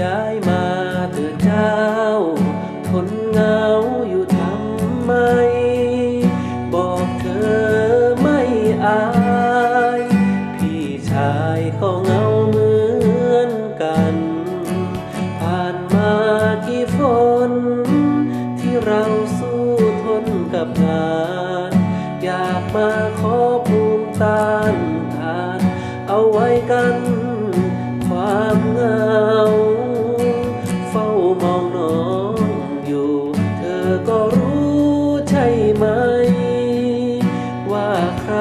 ย้ายมาเถิดเจ้า ทนเหงาอยู่ทำไม บอกเธอไม่อาย พี่ชายเขาเหงาเหมือนกัน ผ่านมากี่ฝน ที่เราสู้ทนกับงาน อยากมาขอ ร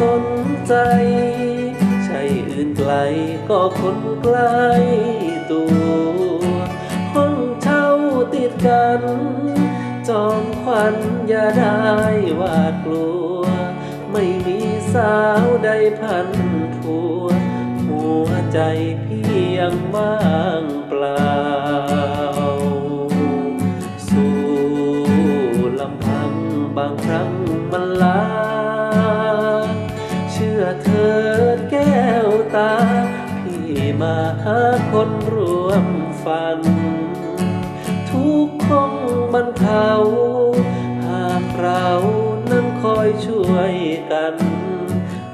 สนใจ ใช่อื่นไกลก็คนใกล้ตัว ห้องเช่าติดกัน จอมขวัญอย่าได้วาดกลัว ไม่มีสาวใดพันทัว หัวใจพี่ยังว่างเปล่า มาหาคนร่วมฝัน ทุกข์คงบรรเทาหากเรานั้นคอยช่วยกัน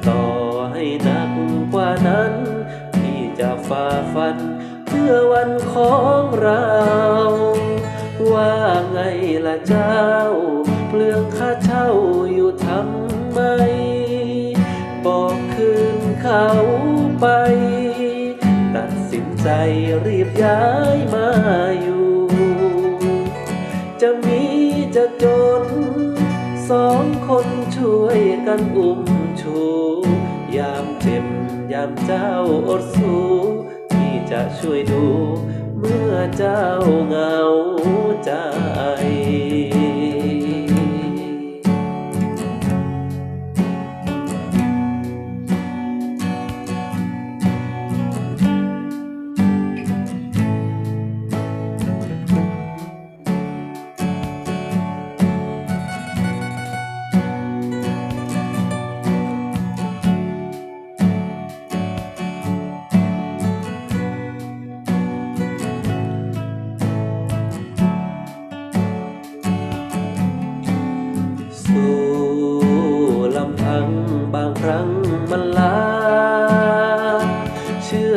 ต่อให้หนักกว่านั้นพี่จะฝ่าฟัน เพื่อวันของเรา ว่าไงล่ะเจ้า เปลืองค่าเช่าอยู่ทำไม บอกคืนเขาไป ใจรีบย้ายมาอยู่ จะมีจะจน สองคนช่วยกันอุ้มชู ยามเจ็บยามเจ้าอดสู้ที่จะช่วยดู เมื่อเจ้าเหงาใจ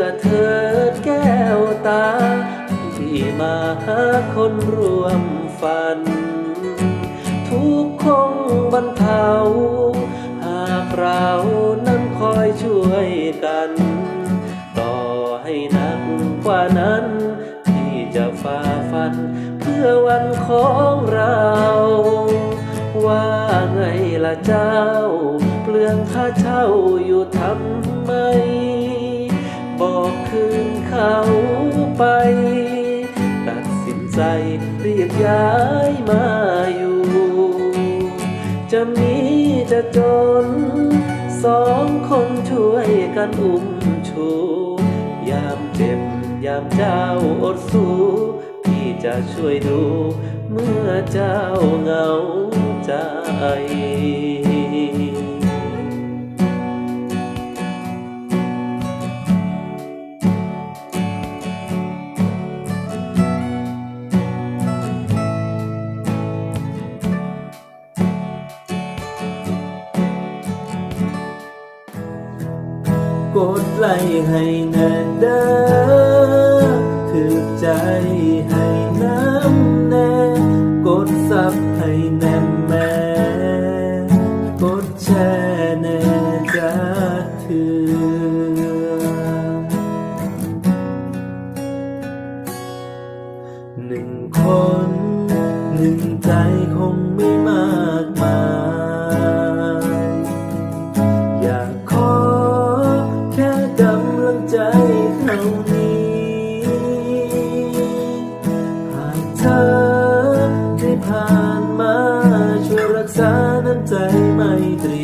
อเธอแก้วตา ที่มาหาคนร่วมฝัน ทุกคงบรรเทา หากเรานั้นคอยช่วยกัน ต่อให้หนักกว่านั้น ที่จะฝ่าฟัน เพื่อวันของเรา ว่าไงล่ะเจ้า เปลืองค่าเช่าอยู่ทำ เขาไป ตัดสินใจรียบย้ายมาอยู่ จะมีจะจน สองคนช่วยกันอุ้มชูยามเจ็บยามเจ้าอดสู้พี่จะช่วยดู เมื่อเจ้าเหงาใจ กดไลค์ให้แน่เด้อถือใจให้น้ำแน่กดซับให้แน่แม่กดแชร์แน่จะถือหนึ่งคน หนึ่งใจคงไม่มา ธอนั้นใจไม่ตรี